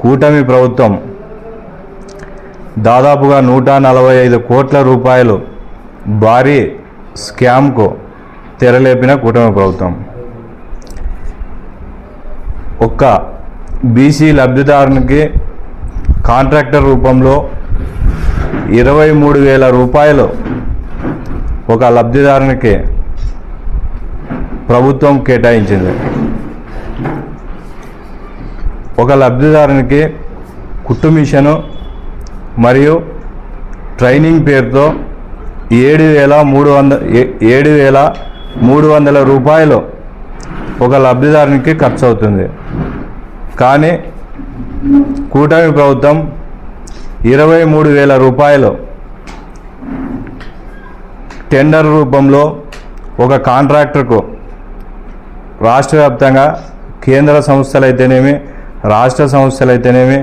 కూటమి ప్రభుత్వం దాదాపుగా నూట నలభై ఐదు కోట్ల రూపాయలు భారీ స్కామ్కు తెరలేపిన కూటమి ప్రభుత్వం. ఒక్క బీసీ లబ్ధిదారునికి కాంట్రాక్టర్ రూపంలో ఇరవై మూడు వేల రూపాయలు ఒక లబ్ధిదారునికి ప్రభుత్వం కేటాయించింది. ఒక లబ్ధిదారునికి కుట్టు మిషను మరియు ట్రైనింగ్ పేరుతో ఏడు వేల మూడు వంద ఏ- ఏడు వేల మూడు వందల రూపాయలు ఒక లబ్ధిదారునికి ఖర్చు అవుతుంది కానీ కూటమి ప్రభుత్వం ఇరవై మూడు వేల రూపాయలు టెండర్ రూపంలో ఒక కాంట్రాక్టర్కు రాష్ట్ర వ్యాప్తంగా కేంద్ర సంస్థలు అయితేనేమి రాష్ట్ర సంస్థలు అయితేనేమి